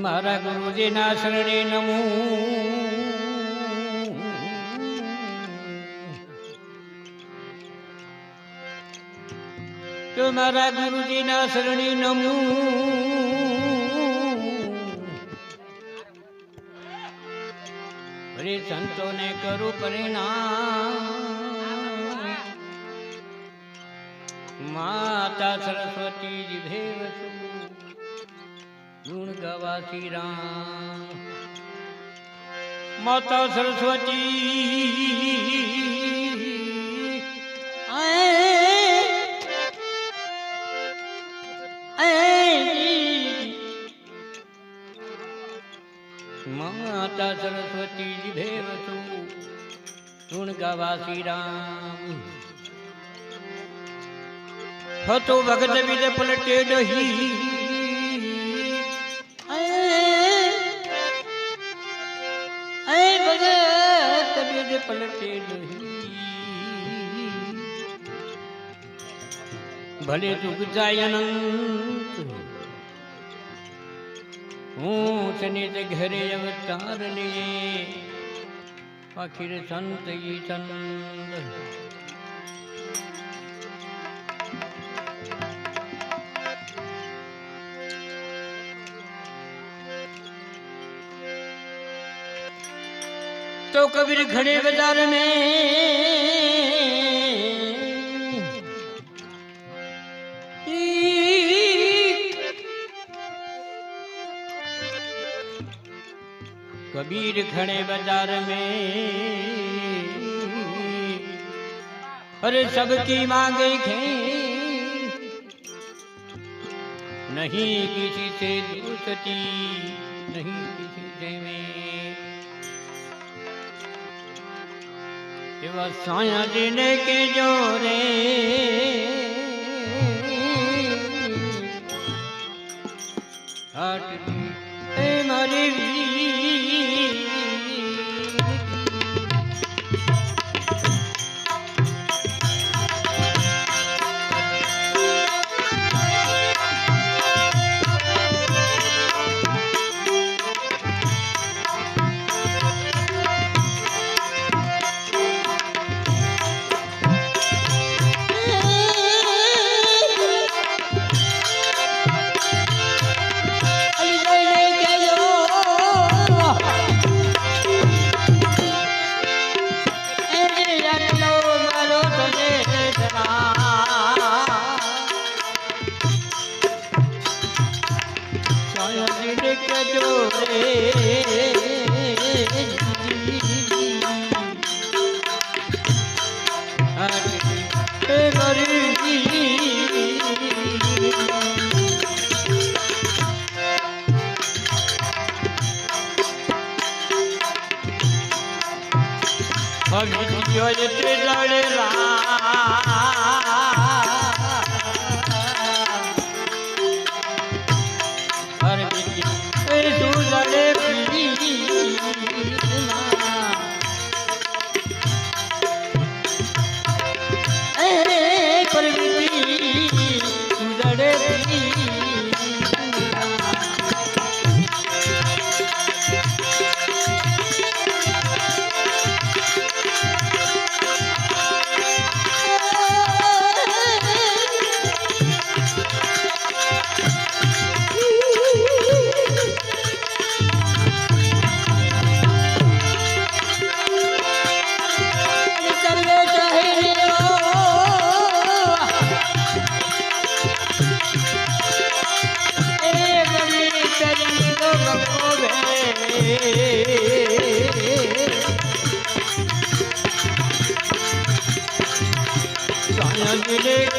મારા ગુરુજીના શરણે નમો. તું મારા ગુરુજીના શરણે નમો. હરે સંતોને કરું પરિણામ. માતા સરસ્વતી જીભેવ છું ગુણ ગાવા શ્રી રામ માતા સરસ્વતી. માતા સરસ્વતી છું ગુણ ગાવા રામ હતો ભગત વિદ પલટે ડહી પલટે ડહી ભલે દુઃખ જાય અનંત હું સનિત ઘરે અવતાર લે આખિર સંત ઈ ચંદ तो कबीर खड़े बाजार में कबीर खड़े बाजार में अरे सबकी मांगे खे नहीं किसी से दूसती नहीं किसी से में એવા સાયાજીને કેજો રે. આટલી એ મારી અગિયો ત્રિજડેલા Hallelujah.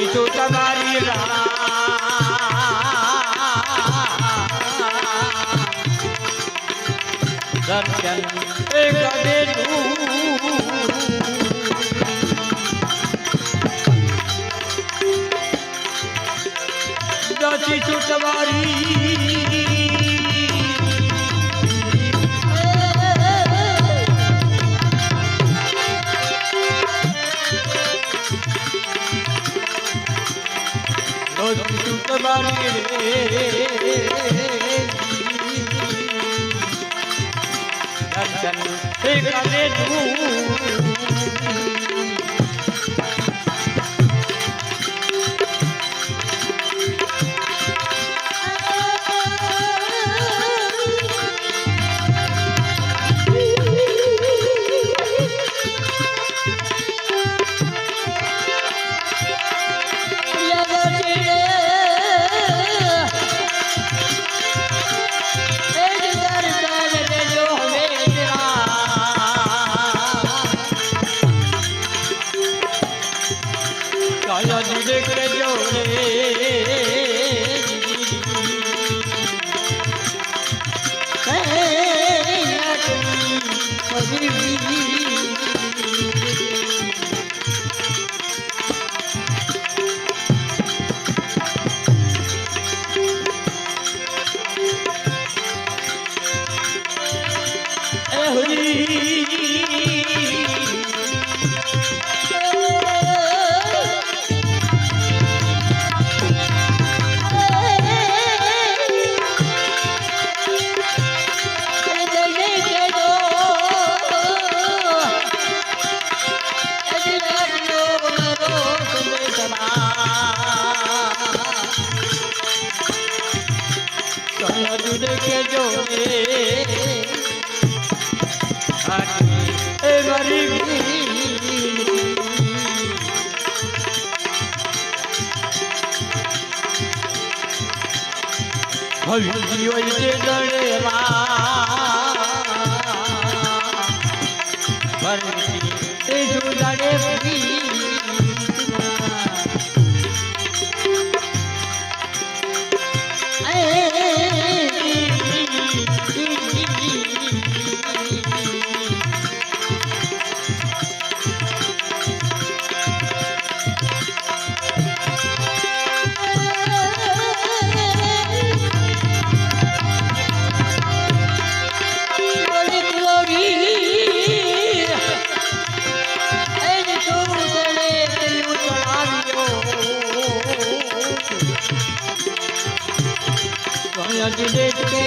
અડાથી તો તમારી દર્શન એક દસી તો તમારી દસી એ દળેલા ભરતી તે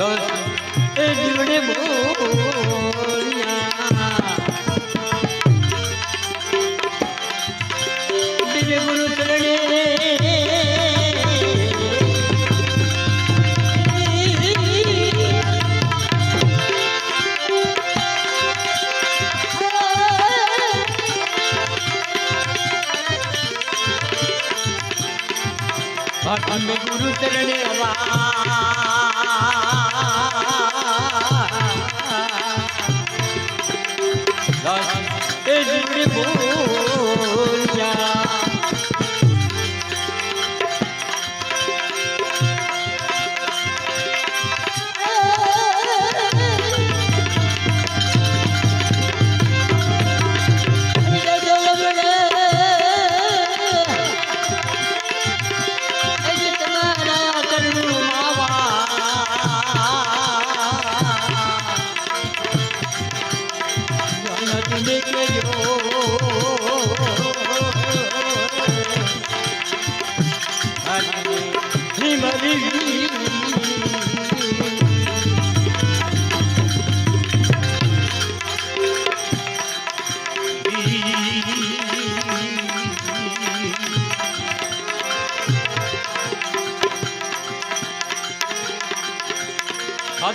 દોસ્ત જીવડે બોલ્યા. દિવ્ય ગુરુ ચરણે. એ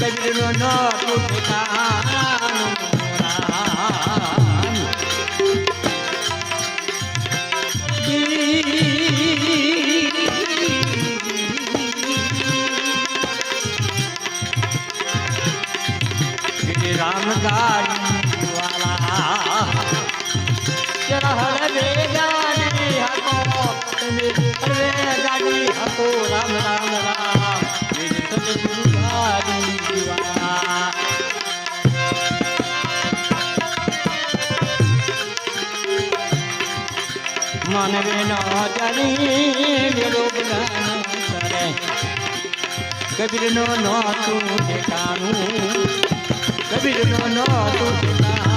કબીરનો નો ઠેકાનો રામ રામ રામ સતગુરુ ગાડી માનવે ન જાણી મેરો જ્ઞાન કરે કબીર નો ન તું ઠેકાણું. કબીર નો ન તું ઠેકાણું.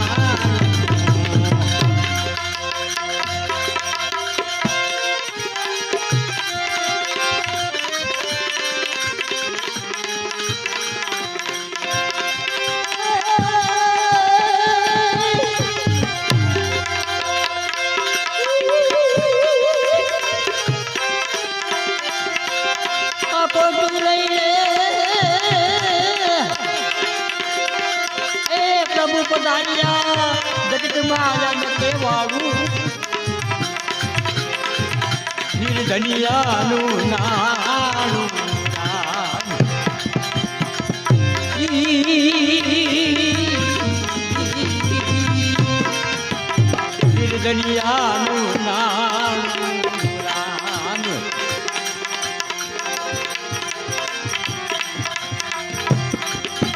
નિર્ધનિયાનું નાનું રામ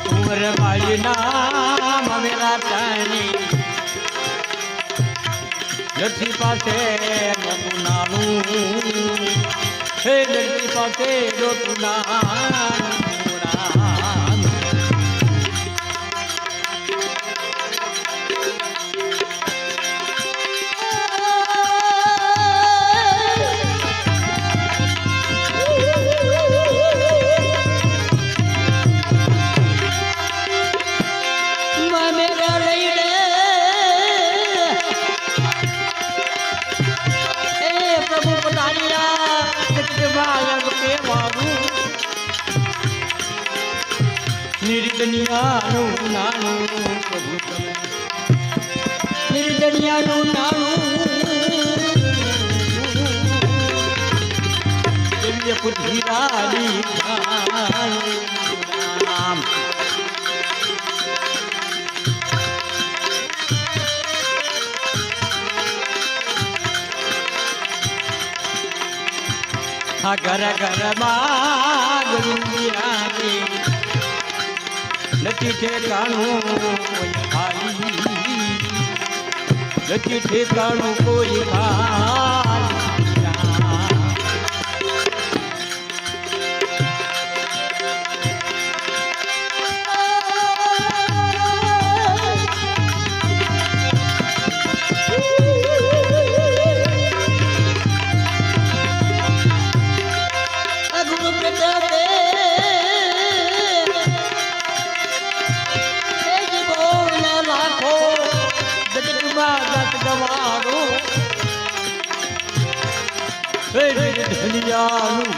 ઉમર મારી નામ મેરા તાણી. નથી પાસે નતું નાનું હે નથી પાસે નતું નિર્દનિયાનું નાનું પ્રભુ તમે. નિર્દનિયાનું નાનું દિવ્ય પુત્રીવાલી નામ ઘર ઘરમાં ગુરુમિયાની નથી ઠેકાણું કોઈ ખાલી નથી ઠેકાણું કોઈ ખાલી ધનિયાનું